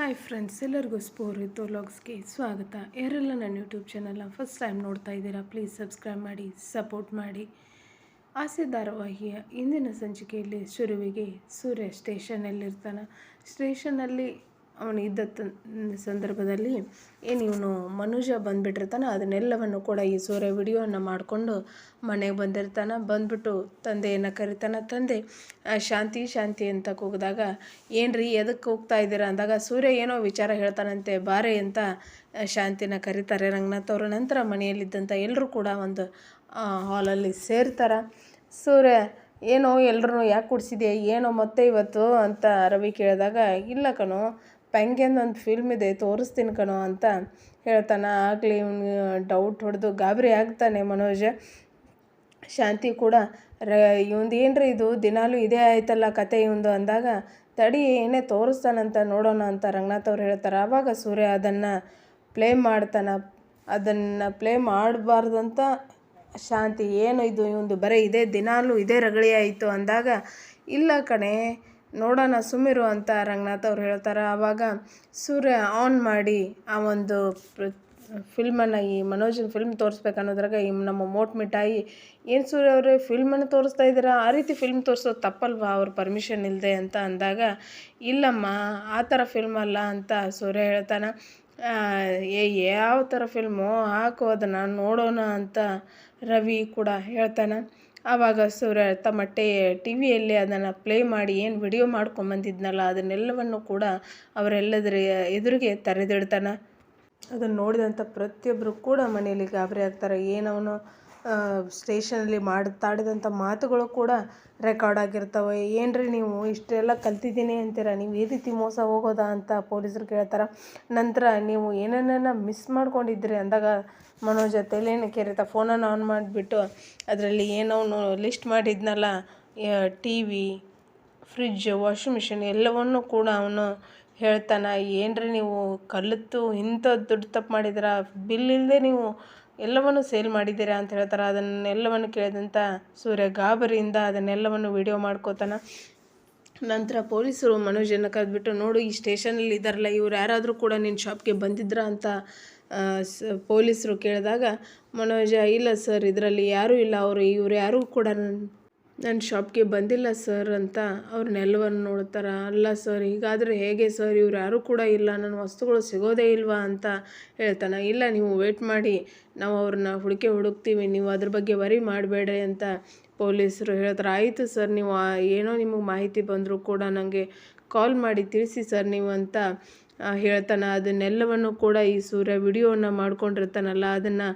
Hi friends ಎಲ್ಲರಿಗೂ ಸ್ಪೋರಿತು ವ್ಲಾಗ್ಸ್ಗೆ ಸ್ವಾಗತ. ಯಾರೆಲ್ಲ ನನ್ನ ಯೂಟ್ಯೂಬ್ ಚಾನಲ್ನ ಫಸ್ಟ್ ಟೈಮ್ ನೋಡ್ತಾ ಇದ್ದೀರಾ ಪ್ಲೀಸ್ ಸಬ್ಸ್ಕ್ರೈಬ್ ಮಾಡಿ ಸಪೋರ್ಟ್ ಮಾಡಿ. ಆಸೆ ಧಾರಾವಾಹಿಯ ಇಂದಿನ ಸಂಚಿಕೆಯಲ್ಲಿ ಶುರುವಿಗೆ ಸೂರ್ಯ ಸ್ಟೇಷನಲ್ಲಿರ್ತಾನೆ ಸ್ಟೇಷನಲ್ಲಿ ಅವನು ಇದ್ದ ಸಂದರ್ಭದಲ್ಲಿ ಏನು ಇವನು ಮನುಜ ಬಂದುಬಿಟ್ಟಿರ್ತಾನೆ, ಅದನ್ನೆಲ್ಲವನ್ನು ಕೂಡ ಈ ಸೂರ್ಯ ವಿಡಿಯೋವನ್ನು ಮಾಡಿಕೊಂಡು ಮನೆಗೆ ಬಂದಿರ್ತಾನೆ, ಬಂದ್ಬಿಟ್ಟು ತಂದೆಯನ್ನು ಕರಿತಾನೆ. ತಂದೆ ಶಾಂತಿ ಶಾಂತಿ ಅಂತ ಕೂಗಿದಾಗ, ಏನ್ರಿ ಎದಕ್ಕೆ ಹೋಗ್ತಾ ಇದ್ದೀರಾ? ಅಂದಾಗ, ಸೂರ್ಯ ಏನೋ ವಿಚಾರ ಹೇಳ್ತಾನಂತೆ, ಬಾರೆ ಅಂತ ಶಾಂತಿನ ಕರೀತಾರೆ ರಂಗನಾಥ್ ಅವರು. ನಂತರ ಮನೆಯಲ್ಲಿದ್ದಂಥ ಎಲ್ಲರೂ ಕೂಡ ಒಂದು ಹಾಲಲ್ಲಿ ಸೇರ್ತಾರೆ. ಸೂರ್ಯ, ಏನೋ ಎಲ್ಲರೂ ಯಾಕೆ ಕುಡಿಸಿದೆ ಏನೋ ಮತ್ತೆ ಇವತ್ತು? ಅಂತ ರವಿ ಕೇಳಿದಾಗ, ಇಲ್ಲ ಕಣೋ ಒಂದು ಫಿಲ್ಮ್ ಇದೆ, ತೋರಿಸ್ತೀನಿ ಕಣೋ ಅಂತ ಹೇಳ್ತಾನೆ. ಆಗಲಿ ಇವ್ನು ಡೌಟ್ ಹೊಡೆದು ಗಾಬರಿ ಆಗ್ತಾನೆ ಮನೋಜ್. ಶಾಂತಿ ಕೂಡ ರ ಇವಂದು ಏನ್ರಿ ಇದು? ದಿನಾಲೂ ಇದೇ ಆಯ್ತಲ್ಲ ಕತೆ ಇವಂದು ಅಂದಾಗ, ತಡಿ, ಏನೇ ತೋರಿಸ್ತಾನಂತ ನೋಡೋಣ ಅಂತ ರಂಗನಾಥ್ ಅವ್ರು ಹೇಳ್ತಾರೆ. ಆವಾಗ ಸೂರ್ಯ ಅದನ್ನು ಪ್ಲೇ ಮಾಡ್ತಾನೆ. ಅದನ್ನು ಪ್ಲೇ ಮಾಡಬಾರ್ದಂತ ಶಾಂತಿ, ಏನು ಇದು? ಇವಂದು ಬರೀ ಇದೇ, ದಿನಾಲೂ ಇದೇ ರಗಳಿ ಆಯಿತು ಅಂದಾಗ, ಇಲ್ಲ ಕಣೆ ನೋಡೋಣ. ಸುಮ್ಮಿರು ಅಂತ ರಂಗನಾಥ್ ಅವ್ರು ಹೇಳ್ತಾರೆ ಆವಾಗ ಸೂರ್ಯ ಆನ್ ಮಾಡಿ ಆ ಒಂದು ಫಿಲ್ಮನ್ನು ಈ ಮನೋಜನ್ ಫಿಲ್ಮ್ ತೋರಿಸ್ಬೇಕನ್ನೋದ್ರಾಗ ಈ ನಮ್ಮ ಮೋಟ್ ಮಿಠಾಯಿ, ಏನು ಸೂರ್ಯ ಅವರೇ ಫಿಲ್ಮನ್ನು ತೋರಿಸ್ತಾ ಇದ್ದೀರಾ? ಆ ರೀತಿ ಫಿಲ್ಮ್ ತೋರಿಸೋದು ತಪ್ಪಲ್ವಾ? ಅವ್ರ ಪರ್ಮಿಷನ್ ಇಲ್ಲದೆ ಅಂತ ಅಂದಾಗ, ಇಲ್ಲಮ್ಮ, ಆ ಥರ ಫಿಲ್ಮ್ ಅಲ್ಲ ಅಂತ ಸೂರ್ಯ ಹೇಳ್ತಾನೆ. ಏ, ಯಾವ ಥರ ಫಿಲ್ಮು ಹಾಕು, ಅದನ್ನು ನೋಡೋಣ ಅಂತ ರವಿ ಕೂಡ ಹೇಳ್ತಾನೆ. ಆವಾಗ ಸೂರ್ಯ ತಮ್ಮ ಟೇ ಟಿ ವಿಯಲ್ಲಿ ಅದನ್ನು ಪ್ಲೇ ಮಾಡಿ ಏನು ವಿಡಿಯೋ ಮಾಡ್ಕೊಂಬಂದಿದ್ನಲ್ಲ, ಅದನ್ನೆಲ್ಲವನ್ನು ಕೂಡ ಅವರೆಲ್ಲದರ ಎದುರಿಗೆ ತೆರೆದಿಡ್ತಾನೆ. ಅದನ್ನು ನೋಡಿದಂಥ ಪ್ರತಿಯೊಬ್ಬರು ಕೂಡ ಮನೆಯಲ್ಲಿ ಗಾಬರಿ ಆಗ್ತಾರೆ. ಏನವನು ಸ್ಟೇಷನಲ್ಲಿ ಮಾತಾಡಿದಂಥ ಮಾತುಗಳು ಕೂಡ ರೆಕಾರ್ಡ್ ಆಗಿರ್ತವೆ. ಏನ್ರಿ ನೀವು? ಇಷ್ಟೆಲ್ಲ ಕಲ್ತಿದ್ದೀನಿ ಅಂತೀರ? ನೀವು ಈ ರೀತಿ ಮೋಸ ಹೋಗೋದಾ ಅಂತ ಪೊಲೀಸರು ಕೇಳ್ತಾರೆ. ನಂತರ ನೀವು ಏನನ್ನ ಮಿಸ್ ಮಾಡ್ಕೊಂಡಿದ್ರಿ ಅಂದಾಗ ಮನೋಜ ತಲೆಯನ್ನು ಕೆರೆತ, ಫೋನನ್ನು ಆನ್ ಮಾಡಿಬಿಟ್ಟು ಅದರಲ್ಲಿ ಏನೋ ಲಿಸ್ಟ್ ಮಾಡಿದ್ನಲ್ಲ T V fridge washing machine ಎಲ್ಲವನ್ನೂ ಕೂಡ ಅವನು ಹೇಳ್ತಾನೆ. ಏನ್ರಿ ನೀವು ಕಲಿತು ಇಂಥ ದುಡ್ಡು ತಪ್ಪು ಮಾಡಿದ್ರ ಬಿಲ್ ಇಲ್ಲದೆ ನೀವು ಎಲ್ಲವನ್ನು ಸೇಲ್ ಮಾಡಿದ್ದೀರಾ ಅಂತ ಹೇಳ್ತಾರೆ. ಅದನ್ನೆಲ್ಲವನ್ನು ಕೇಳಿದಂಥ ಸೂರ್ಯ ಗಾಬರಿಯಿಂದ ಅದನ್ನೆಲ್ಲವನ್ನು ವಿಡಿಯೋ ಮಾಡ್ಕೋತಾನೆ. ನಂತರ ಪೊಲೀಸರು ಮನೋಜನ್ನ ಕರೆದ್ಬಿಟ್ಟು, ನೋಡು, ಈ ಸ್ಟೇಷನಲ್ಲಿ ಇದ್ದಾರಲ್ಲ ಇವ್ರು ಯಾರಾದರೂ ಕೂಡ ನಿನ್ನ ಶಾಪ್ಗೆ ಬಂದಿದ್ರಾ ಅಂತ ಪೊಲೀಸರು ಕೇಳಿದಾಗ ಮನೋಜ, ಇಲ್ಲ ಸರ್, ಇದರಲ್ಲಿ ಯಾರೂ ಇಲ್ಲ. ಅವರು, ಇವ್ರು ಯಾರೂ ಕೂಡ ನನ್ನ ನನ್ನ ಶಾಪ್ಗೆ ಬಂದಿಲ್ಲ ಸರ್ ಅಂತ ಅವ್ರನ್ನೆಲ್ಲವನ್ನು ನೋಡ್ತಾರೆ, ಅಲ್ಲ ಸರ್, ಹೀಗಾದರೆ ಹೇಗೆ ಸರ್? ಇವ್ರು ಯಾರೂ ಕೂಡ ಇಲ್ಲ, ನನ್ನ ವಸ್ತುಗಳು ಸಿಗೋದೇ ಇಲ್ವಾ? ಅಂತ ಹೇಳ್ತಾನೆ, ಇಲ್ಲ, ನೀವು ವೇಟ್ ಮಾಡಿ, ನಾವು ಅವ್ರನ್ನ ಹುಡುಕೆ ಹುಡುಕ್ತೀವಿ, ನೀವು ಅದ್ರ ಬಗ್ಗೆ ವರಿ ಮಾಡಬೇಡ್ರಿ ಅಂತ ಪೊಲೀಸರು ಹೇಳ್ತಾರೆ. ಆಯಿತು ಸರ್, ನೀವು ಏನೋ ನಿಮಗೆ ಮಾಹಿತಿ ಬಂದರೂ ಕೂಡ ನನಗೆ ಕಾಲ್ ಮಾಡಿ ತಿಳಿಸಿ ಸರ್ ನೀವು ಅಂತ ಹೇಳ್ತಾನೆ. ಅದನ್ನೆಲ್ಲವನ್ನು ಕೂಡ ಈ ಸೂರ್ಯ ವಿಡಿಯೋನ ಮಾಡ್ಕೊಂಡಿರ್ತಾನಲ್ಲ, ಅದನ್ನು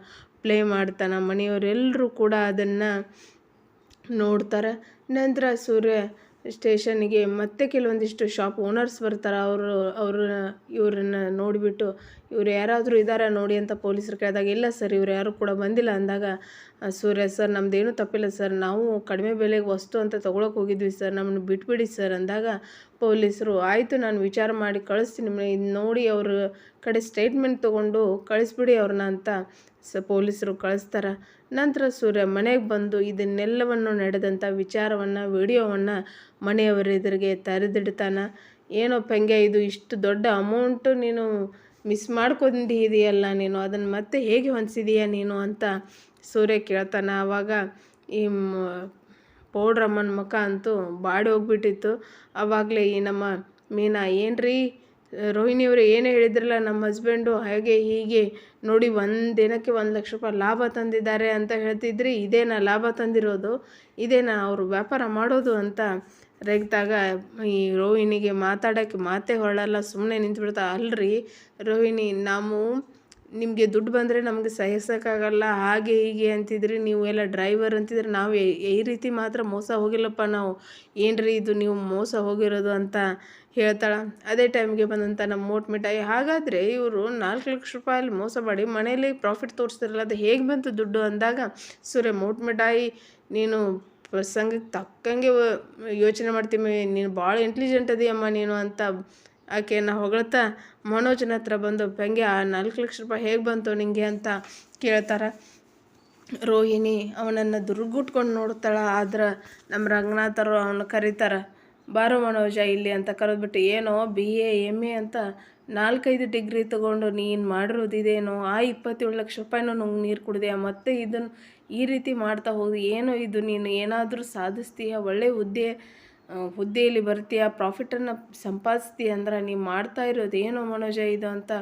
ಪ್ಲೇ ಮಾಡ್ತಾನೆ. ಮನೆಯವರೆಲ್ಲರೂ ಕೂಡ ಅದನ್ನು ನೋಡ್ತಾರೆ. ನಂತರ ಸೂರ್ಯ ಸ್ಟೇಷನ್ಗೆ ಮತ್ತೆ ಕೆಲವೊಂದಿಷ್ಟು ಶಾಪ್ ಓನರ್ಸ್ ಬರ್ತಾರೆ. ಅವರು ಅವ್ರನ್ನ ಇವ್ರನ್ನ ನೋಡಿಬಿಟ್ಟು ಇವ್ರು ಯಾರಾದರೂ ಇದ್ದಾರೆ ನೋಡಿ ಅಂತ ಪೊಲೀಸರು ಕೇಳಿದಾಗ, ಇಲ್ಲ ಸರ್, ಇವ್ರು ಯಾರು ಕೂಡ ಬಂದಿಲ್ಲ ಅಂದಾಗ ಸೂರ್ಯ ಸರ್ ನಮ್ಮದೇನು ತಪ್ಪಿಲ್ಲ ಸರ್. ನಾವು ಕಡಿಮೆ ಬೆಲೆಗೆ ವಸ್ತು ಅಂತ ತೊಗೊಳಕ್ಕೆ ಹೋಗಿದ್ವಿ ಸರ್. ನಮ್ಮನ್ನು ಬಿಟ್ಬಿಡಿ ಸರ್ ಅಂದಾಗ ಪೊಲೀಸರು, ಆಯಿತು, ನಾನು ವಿಚಾರ ಮಾಡಿ ಕಳಿಸ್ತೀನಿ. ನೋಡಿ ಅವ್ರ ಕಡೆ ಸ್ಟೇಟ್ಮೆಂಟ್ ತೊಗೊಂಡು ಕಳಿಸ್ಬಿಡಿ ಅವ್ರನ್ನ ಅಂತ ಸ ಪೊಲೀಸರು ಕಳಿಸ್ತಾರೆ. ನಂತರ ಸೂರ್ಯ ಮನೆಗೆ ಬಂದು ಇದನ್ನೆಲ್ಲವನ್ನು ನಡೆದಂಥ ವಿಚಾರವನ್ನು, ವಿಡಿಯೋವನ್ನು ಮನೆಯವರ ಎದುರಿಗೆ ತರೆದಿಡ್ತಾನೆ. ಏನೋ ಪೆಂಗೆ, ಇದು ಇಷ್ಟು ದೊಡ್ಡ ಅಮೌಂಟು ನೀನು ಮಿಸ್ ಮಾಡ್ಕೊಂಡಿದೆಯಲ್ಲ ನೀನು, ಅದನ್ನು ಮತ್ತೆ ಹೇಗೆ ಹೊಂದಿಸಿದೀಯ ನೀನು ಅಂತ ಸೂರ್ಯ ಕೇಳ್ತಾನೆ. ಆವಾಗ ಈ ಪೌಡ್ರಮ್ಮನ ಮುಖ ಅಂತೂ ಬಾಡಿ ಹೋಗ್ಬಿಟ್ಟಿತ್ತು ಆವಾಗಲೇ ಈ ನಮ್ಮ ಮೀನಾ, ಏನ್ರಿ? ರೋಹಿಣಿಯವರು ಏನು ಹೇಳಿದ್ರಲ್ಲ, ನಮ್ಮ ಹಸ್ಬೆಂಡು ಹಾಗೆ ಹೀಗೆ ನೋಡಿ ಒಂದು ದಿನಕ್ಕೆ ಒಂದು ಲಕ್ಷ ರೂಪಾಯಿ ಲಾಭ ತಂದಿದ್ದಾರೆ ಅಂತ ಹೇಳ್ತಿದ್ರಿ, ಇದೇನಾ ಲಾಭ ತಂದಿರೋದು? ಇದೇನಾ ಅವರು ವ್ಯಾಪಾರ ಮಾಡೋದು ಅಂತ ರೇಗ್ದಾಗ ಈ ರೋಹಿಣಿಗೆ ಮಾತಾಡೋಕ್ಕೆ ಮಾತೇ ಹೊರಡಲ್ಲ ಸುಮ್ಮನೆ ನಿಂತ್ಬಿಡ್ತಾ, ಅಲ್ರಿ ರೋಹಿಣಿ, ನಾವು ನಿಮಗೆ ದುಡ್ಡು ಬಂದರೆ ನಮಗೆ ಸಹಿಸೋಕ್ಕಾಗಲ್ಲ, ಹಾಗೆ ಹೀಗೆ ಅಂತಿದ್ರಿ ನೀವು ಎಲ್ಲ ಡ್ರೈವರ್ ಅಂತಿದ್ರೆ, ನಾವು ಈ- ರೀತಿ ಮಾತ್ರ ಮೋಸ ಹೋಗಿಲ್ಲಪ್ಪ ನಾವು. ಏನ್ರಿ ಇದು, ನೀವು ಮೋಸ ಹೋಗಿರೋದು ಅಂತ ಹೇಳ್ತಾಳೆ. ಅದೇ ಟೈಮ್ಗೆ ಬಂದಂಥ ನಮ್ಮ ಮೋಟ್ ಮಿಠಾಯಿ. ಹಾಗಾದರೆ ಇವರು ನಾಲ್ಕು ಲಕ್ಷ ರೂಪಾಯಲ್ಲಿ ಮೋಸ ಮಾಡಿ ಮನೆಯಲ್ಲಿ ಪ್ರಾಫಿಟ್ ತೋರಿಸ್ತಾರಲ್ಲ, ಅದು ಹೇಗೆ ಬಂತು ದುಡ್ಡು ಅಂದಾಗ, ಸೂರ್ಯ ಮೋಟ್ ಮಿಠಾಯಿ ನೀನು ಪ್ರಸಂಗಕ್ಕೆ ತಕ್ಕಂಗೆ ಯೋಚನೆ ಮಾಡ್ತೀವಿ ನೀನು ಭಾಳ ಇಂಟೆಲಿಜೆಂಟ್ ಅದೀಯಮ್ಮ ನೀನು ಅಂತ ಆಕೆನ ಹೊಗಳ್ತಾ ಮನೋಜನ ಹತ್ರ ಬಂದು, ಪೆಂಗೆ, ಆ ನಾಲ್ಕು ಲಕ್ಷ ರೂಪಾಯಿ ಹೇಗೆ ಬಂತು ನಿಂಗೆ? ಅಂತ ಕೇಳ್ತಾರೆ. ರೋಹಿಣಿ ಅವನನ್ನು ದುರ್ಗುಟ್ಕೊಂಡು ನೋಡ್ತಾಳೆ, ಆದ್ರೆ ನಮ್ಮ ರಂಗನಾಥರು ಅವನು ಕರೀತಾರೆ, ಬಾರೋ ಮನೋಜ, ಇಲ್ಲಿ ಅಂತ ಕರೆದ್ಬಿಟ್ಟು, ಏನೋ ಬಿ ಎ ಎಂ ಎ ಅಂತ ನಾಲ್ಕೈದು ಡಿಗ್ರಿ ತೊಗೊಂಡು ನೀನು ಮಾಡಿರೋದು ಇದೇನೋ ಆ ಇಪ್ಪತ್ತೇಳು ಲಕ್ಷ ರೂಪಾಯಿನೂ ನಂಗೆ ನೀರು ಕುಡಿದೆಯಾ? ಮತ್ತೆ ಇದನ್ನು ಈ ರೀತಿ ಮಾಡ್ತಾ ಹೋಗಿ ಏನೋ ಇದು ನೀನು ಏನಾದರೂ ಸಾಧಿಸ್ತೀಯ? ಒಳ್ಳೆಯ ಹುದ್ದೆ ಹುದ್ದೆಯಲ್ಲಿ ಬರ್ತೀಯ ಪ್ರಾಫಿಟನ್ನು ಸಂಪಾದಿಸ್ತೀಯ ಅಂದ್ರೆ ನೀವು ಮಾಡ್ತಾ ಇರೋದು ಏನೋ ಮನೋಜ ಇದು ಅಂತ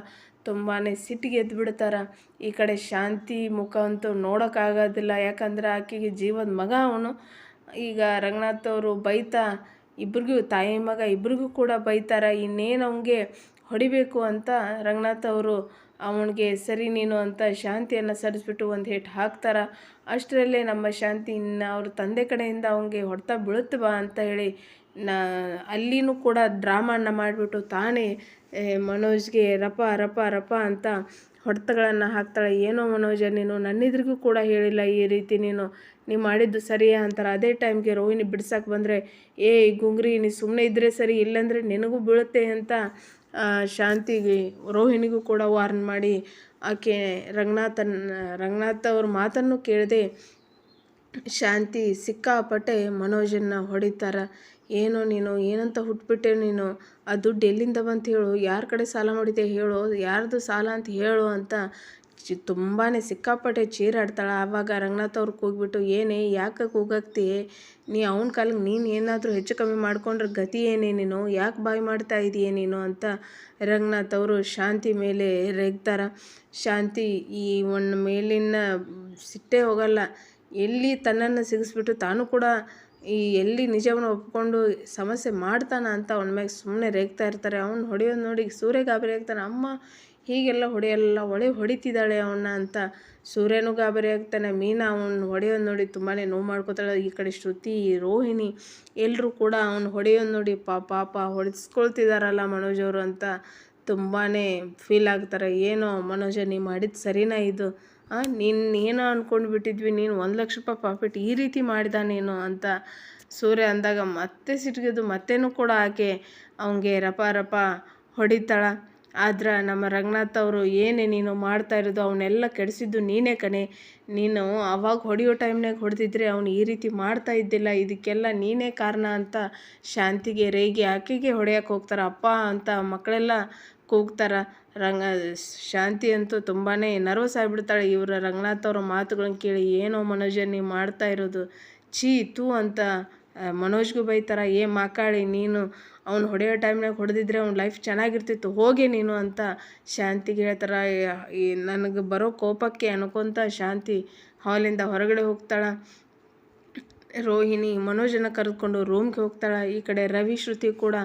ತುಂಬಾ ಸಿಟ್ಟಿಗೆ ಎದ್ದು ಬಿಡ್ತಾರೆ. ಈ ಕಡೆ ಶಾಂತಿ ಮುಖ ಅಂತೂ ನೋಡೋಕ್ಕಾಗೋದಿಲ್ಲ ಯಾಕಂದ್ರೆ ಆಕೆಗೆ ಜೀವದ ಮಗ ಅವನು. ಈಗ ರಂಗನಾಥ್ ಅವರು ಬೈತಾ, ಇಬ್ರಿಗೂ ತಾಯಿ ಮಗ ಇಬ್ರಿಗೂ ಕೂಡ ಬೈತಾರೆ. ಇನ್ನೇನು ಅವನಿಗೆ ಹೊಡಿಬೇಕು ಅಂತ ರಂಗನಾಥ್ ಅವರು ಅವನಿಗೆ ಸರಿ ನೀನು ಅಂತ ಶಾಂತಿಯನ್ನು ಸರಿಸ್ಬಿಟ್ಟು ಒಂದು ಹೇಟ್ ಹಾಕ್ತಾರೆ. ಅಷ್ಟರಲ್ಲೇ ನಮ್ಮ ಶಾಂತಿ ಇನ್ನು ಅವ್ರ ತಂದೆ ಕಡೆಯಿಂದ ಅವನಿಗೆ ಹೊಡೆತ ಬೀಳುತ್ತೆ ಬಾ ಅಂತ ಹೇಳಿ ನಾ, ಅಲ್ಲಿನೂ ಕೂಡ ಡ್ರಾಮನ್ನ ಮಾಡಿಬಿಟ್ಟು ತಾನೇ ಮನೋಜ್ಗೆ ರಪ ರಪ ರಪ ಅಂತ ಹೊಡೆತಗಳನ್ನು ಹಾಕ್ತಾಳೆ. ಏನೋ ಮನೋಜ, ನೀನು ನನ್ನಿದ್ರಿಗೂ ಕೂಡ ಹೇಳಿಲ್ಲ ಈ ರೀತಿ ನೀನು. ನೀವು ಮಾಡಿದ್ದು ಸರಿಯಾ ಅಂತಾರೆ. ಅದೇ ಟೈಮ್ಗೆ ರೋಹಿಣಿ ಬಿಡ್ಸಕ್ಕೆ ಬಂದರೆ ಏ ಗುಂಗ್ರಿ, ನೀ ಸುಮ್ಮನೆ ಇದ್ದರೆ ಸರಿ, ಇಲ್ಲಾಂದರೆ ನಿನಗೂ ಬೀಳುತ್ತೆ ಅಂತ ಶಾಂತಿಗೆ, ರೋಹಿಣಿಗೂ ಕೂಡ ವಾರ್ನ್ ಮಾಡಿ, ಆಕೆ ರಂಗನಾಥನ್, ರಂಗನಾಥ್ ಅವ್ರ ಮಾತನ್ನು ಕೇಳದೆ ಶಾಂತಿ ಸಿಕ್ಕಾಪಟ್ಟೆ ಮನೋಜನ್ನ ಹೊಡಿತಾರೆ. ಏನೋ ನೀನು, ಏನಂತ ಹುಟ್ಬಿಟ್ಟೆ ನೀನು? ಆ ದುಡ್ಡು ಎಲ್ಲಿಂದ ಬಂತು ಹೇಳು? ಯಾರ ಕಡೆ ಸಾಲ ಮಾಡಿದೆ ಹೇಳು? ಯಾರ್ದು ಸಾಲ ಅಂತ ಹೇಳು ಅಂತ ತುಂಬಾ ಸಿಕ್ಕಾಪಟ್ಟೆ ಚೀರಾಡ್ತಾಳೆ ಆವಾಗ ರಂಗನಾಥ್ ಅವ್ರಿಗೆ ಕೂಗ್ಬಿಟ್ಟು, ಏನೇ, ಯಾಕೆ ಕೂಗಾಕ್ತಿ? ನೀ ಅವನ ಕಾಲಿಗೆ ನೀನು ಏನಾದರೂ ಹೆಚ್ಚು ಕಮ್ಮಿ ಮಾಡಿಕೊಂಡ್ರೆ ಗತಿ ಏನೇ ನೀನು? ಯಾಕೆ ಬಾಯಿ ಮಾಡ್ತಾ ಇದೀಯ ನೀನು? ಅಂತ ರಂಗನಾಥ್ ಅವರು ಶಾಂತಿ ಮೇಲೆ ರೇಗ್ತಾರ. ಶಾಂತಿ ಈ ಒಂದು ಮೇಲಿನ ಸಿಟ್ಟೇ ಹೋಗಲ್ಲ. ಎಲ್ಲಿ ತನ್ನನ್ನು ಸಿಗಿಸ್ಬಿಟ್ಟು ತಾನು ಕೂಡ ಈ ಎಲ್ಲಿ ನಿಜವನ್ನು ಒಪ್ಕೊಂಡು ಸಮಸ್ಯೆ ಮಾಡ್ತಾನ ಅಂತ ಅವನ ಮ್ಯಾಗೆ ಸುಮ್ಮನೆ ರೇಗ್ತಾ ಇರ್ತಾರೆ. ಅವ್ನು ಹೊಡೆಯೋದು ನೋಡಿ ಸೂರ್ಯ ಗಾಬರಿ ಆಗ್ತಾನೆ. ಅಮ್ಮ ಹೀಗೆಲ್ಲ ಹೊಡೆಯಲ್ಲ ಹೊಳೆ ಹೊಡಿತಿದ್ದಾಳೆ ಅವನ್ನ ಅಂತ ಸೂರ್ಯನೂ ಗಾಬರಿ ಆಗ್ತಾನೆ. ಮೀನಾ ಅವನು ಹೊಡೆಯೋದು ನೋಡಿ ತುಂಬಾ ನೋವು ಮಾಡ್ಕೋತಾಳೆ. ಈ ಕಡೆ ಶ್ರುತಿ, ರೋಹಿಣಿ ಎಲ್ಲರೂ ಕೂಡ ಅವನು ಹೊಡೆಯೋದು ನೋಡಿ ಪಾ ಪಾಪ ಹೊಡೆಸ್ಕೊಳ್ತಿದಾರಲ್ಲ ಮನೋಜ್ ಅವರು ಅಂತ ತುಂಬಾ ಫೀಲ್ ಆಗ್ತಾರೆ. ಏನೋ ಮನೋಜ ನೀ ಮಾಡಿದ್ದು ಸರಿನಾ ಇದು? ನೀನು ಏನೋ ಅಂದ್ಕೊಂಡು ಬಿಟ್ಟಿದ್ವಿ. ನೀನು ಒಂದು ಲಕ್ಷ ರೂಪಾಯಿ ಪ್ರಾಫಿಟ್ ಈ ರೀತಿ ಮಾಡಿದ ನೀನು ಅಂತ ಸೂರ್ಯ ಅಂದಾಗ ಮತ್ತೆ ಸಿಟ್ಗಿದ್ದು ಮತ್ತೇನು ಕೂಡ ಆಕೆ ಅವನಿಗೆ ರಪ ರಪ ಹೊಡಿತಾಳ. ಆದ್ರೆ ನಮ್ಮ ರಂಗನಾಥ್ ಅವರು ಏನೇ ನೀನು ಮಾಡ್ತಾ ಇರೋದು ಅವನ್ನೆಲ್ಲ ಕೆಡಿಸಿದ್ದು ನೀನೇ ಕಣೆ. ನೀನು ಅವಾಗ ಹೊಡೆಯೋ ಟೈಮ್ನಾಗ ಹೊಡೆದಿದ್ರೆ ಅವನು ಈ ರೀತಿ ಮಾಡ್ತಾ ಇದ್ದಿಲ್ಲ. ಇದಕ್ಕೆಲ್ಲ ನೀನೇ ಕಾರಣ ಅಂತ ಶಾಂತಿಗೆ, ರೇಗಿ, ಆಕೆಗೆ ಹೊಡೆಯಕ್ಕೆ ಹೋಗ್ತಾರೆ. ಅಪ್ಪ ಅಂತ ಮಕ್ಕಳೆಲ್ಲ ಕೂಗ್ತಾರೆ. ರಂಗ, ಶಾಂತಿ ಅಂತೂ ತುಂಬಾ ನರ್ವಸ್ ಆಗಿಬಿಡ್ತಾಳೆ. ಇವರ ರಂಗನಾಥ್ ಅವರ ಮಾತುಗಳನ್ನ ಕೇಳಿ, ಏನೋ ಮನೋಜ, ನೀವು ಮಾಡ್ತಾ ಇರೋದು ಛೀ, ತೂ ಅಂತ ಮನೋಜ್ಗೂ ಬೈತಾರ ಏ ಮಾಕಾಳಿ, ನೀನು ಅವ್ನು ಹೊಡೆಯೋ ಟೈಮ್ನಾಗ ಹೊಡೆದಿದ್ರೆ ಅವ್ನ ಲೈಫ್ ಚೆನ್ನಾಗಿರ್ತಿತ್ತು, ಹೋಗಿ ನೀನು ಅಂತ ಶಾಂತಿಗೆ ಹೇಳ್ತಾರೆ. ಈ ನನಗೆ ಬರೋ ಕೋಪಕ್ಕೆ ಅನ್ಕೊಂತ ಶಾಂತಿ ಹಾಲಿಂದ ಹೊರಗಡೆ ಹೋಗ್ತಾಳೆ. ರೋಹಿಣಿ ಮನೋಜನ ಕರೆದುಕೊಂಡು ರೂಮ್ಗೆ ಹೋಗ್ತಾಳೆ. ಈ ಕಡೆ ರವಿ, ಶ್ರುತಿ ಕೂಡ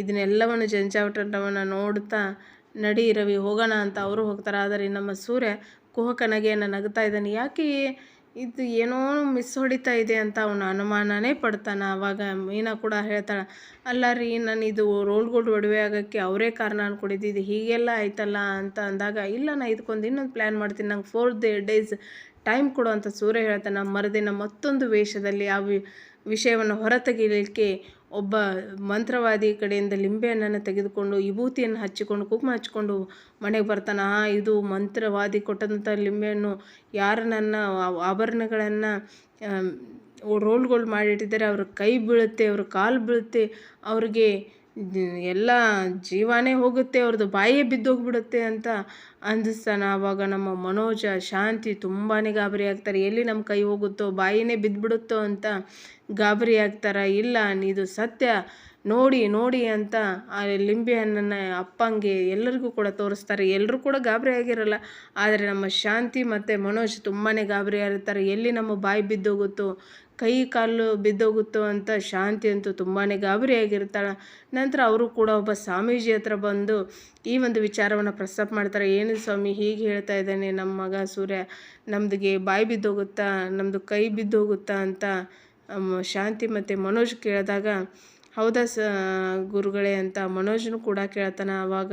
ಇದನ್ನೆಲ್ಲವನ್ನು ಜಂಜಾಟವನ್ನು ನೋಡ್ತಾ, ನಡಿ ರವಿ, ಹೋಗೋಣ ಅಂತ ಅವರು ಹೋಗ್ತಾರೆ. ಆದರೆ ನಮ್ಮ ಸೂರ್ಯ ಕುಹಕನಗೆಯನ್ನು ನಗ್ತಾ ಇದ್ದಾನೆ, ಯಾಕೆ ಇದು ಏನೋ ಮಿಸ್ ಹೊಡಿತಾ ಇದೆ ಅಂತ ಅವನು ಅನುಮಾನನೇ ಪಡ್ತಾನೆ. ಆವಾಗ ಮೀನಾ ಕೂಡ ಹೇಳ್ತಾಳೆ, ಅಲ್ಲ ರೀ, ನಾನು ಇದು ರೋಲ್ ಗೋಲ್ಡ್ ಒಡವೆ ಆಗೋಕ್ಕೆ ಅವರೇ ಕಾರಣ ಅನ್ಕೊಂಡಿದ್ದು. ಹೀಗೆಲ್ಲ ಆಯ್ತಲ್ಲ ಅಂತ ಅಂದಾಗ, ಇಲ್ಲ ನಾನು ಇದಕ್ಕೊಂದು ಇನ್ನೊಂದು ಪ್ಲ್ಯಾನ್ ಮಾಡ್ತೀನಿ. ನಂಗೆ ಫೋರ್ ಡೇಸ್ ಟೈಮ್ ಕೊಡು ಅಂತ ಸೂರ್ಯ ಹೇಳ್ತಾನೆ. ಮರುದಿನ ಮತ್ತೊಂದು ವೇಷದಲ್ಲಿ ಆ ವಿಷಯವನ್ನು ಹೊರತೆಗೆಯಲಿಕ್ಕೆ ಒಬ್ಬ ಮಂತ್ರವಾದಿ ಕಡೆಯಿಂದ ಲಿಂಬೆಹಣ್ಣನ್ನು ತೆಗೆದುಕೊಂಡು ವಿಭೂತಿಯನ್ನು ಹಚ್ಚಿಕೊಂಡು, ಕುಂಕುಮ ಹಚ್ಚಿಕೊಂಡು ಮನೆಗೆ ಬರ್ತಾನೆ. ಆ ಇದು ಮಂತ್ರವಾದಿ ಕೊಟ್ಟಂಥ ಲಿಂಬೆಹಣ್ಣು ಯಾರು ನನ್ನ ಆಭರಣಗಳನ್ನು ರೋಲ್ಗಳು ಮಾಡಿಟ್ಟಿದ್ದಾರೆ. ಅವ್ರ ಕೈ ಬೀಳುತ್ತೆ, ಅವ್ರ ಕಾಲು ಬೀಳುತ್ತೆ. ಅವ್ರಿಗೆ ಎಲ್ಲ ಜೀವನೇ ಹೋಗುತ್ತೆ ಅವ್ರದ್ದು ಬಾಯೇ ಬಿದ್ದೋಗ್ಬಿಡುತ್ತೆ ಅಂತ ಅನ್ನಿಸ್ತಾನೆ ಆವಾಗ ನಮ್ಮ ಮನೋಜ, ಶಾಂತಿ ತುಂಬಾ ಗಾಬರಿ ಆಗ್ತಾರೆ. ಎಲ್ಲಿ ನಮ್ಮ ಕೈ ಹೋಗುತ್ತೋ, ಬಾಯಿನೇ ಬಿದ್ದುಬಿಡುತ್ತೋ ಅಂತ ಗಾಬರಿ ಆಗ್ತಾರೆ. ಇಲ್ಲ ಇದು ಸತ್ಯ. ನೋಡಿ ನೋಡಿ ಅಂತ ಆ ಲಿಂಬೆ ಹಣ್ಣನ್ನು ಅಪ್ಪಂಗೆ ಎಲ್ಲರಿಗೂ ಕೂಡ ತೋರಿಸ್ತಾರೆ. ಎಲ್ಲರೂ ಕೂಡ ಗಾಬರಿ ಆಗಿರಲ್ಲ. ಆದರೆ ನಮ್ಮ ಶಾಂತಿ ಮತ್ತು ಮನೋಜ್ ತುಂಬಾ ಗಾಬರಿ ಆಗಿರ್ತಾರೆ. ಎಲ್ಲಿ ನಮ್ಮ ಬಾಯಿ ಬಿದ್ದೋಗುತ್ತೋ ಕೈ ಕಾಲು ಬಿದ್ದೋಗುತ್ತೋ ಅಂತ ಶಾಂತಿ ಅಂತೂ ತುಂಬಾ ಗಾಬರಿ ಆಗಿರ್ತಾಳೆ ನಂತರ ಅವರು ಕೂಡ ಒಬ್ಬ ಸ್ವಾಮೀಜಿ ಹತ್ರ ಬಂದು ಈ ಒಂದು ವಿಚಾರವನ್ನು ಪ್ರಸ್ತಾಪ ಮಾಡ್ತಾರೆ. ಏನು ಸ್ವಾಮಿ, ಹೀಗೆ ಹೇಳ್ತಾ ಇದ್ದಾನೆ, ನಮ್ಮ ಮಗ ಸೂರ್ಯ ನಮ್ದಿಗೆ ಬಾಯಿ ಬಿದ್ದೋಗುತ್ತಾ ನಮ್ಮದು ಕೈ ಬಿದ್ದೋಗುತ್ತಾ ಅಂತ ಶಾಂತಿ ಮತ್ತು ಮನೋಜ್ ಕೇಳಿದಾಗ, ಹೌದಾ ಸ, ಗುರುಗಳೇ ಅಂತ ಮನೋಜನು ಕೂಡ ಕೇಳ್ತಾನೆ. ಆವಾಗ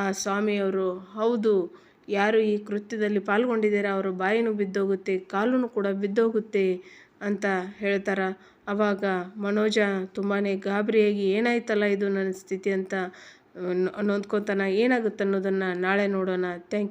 ಆ ಸ್ವಾಮಿಯವರು ಹೌದು, ಯಾರು ಈ ಕೃತ್ಯದಲ್ಲಿ ಪಾಲ್ಗೊಂಡಿದ್ದೀರಾ? ಅವರು ಬಾಯಿನೂ ಬಿದ್ದೋಗುತ್ತೆ ಕಾಲೂ ಕೂಡ ಬಿದ್ದೋಗುತ್ತೆ ಅಂತ ಹೇಳ್ತಾರೆ. ಅವಾಗ ಮನೋಜ ತುಂಬಾ ಗಾಬರಿಯಾಗಿ, ಏನಾಯ್ತಲ್ಲ ಇದು ನನ್ನ ಸ್ಥಿತಿ? ಅಂತ ನೊಂದ್ಕೊತಾನೆ ಏನಾಗುತ್ತೆ ಅನ್ನೋದನ್ನು ನಾಳೆ ನೋಡೋಣ. ಥ್ಯಾಂಕ್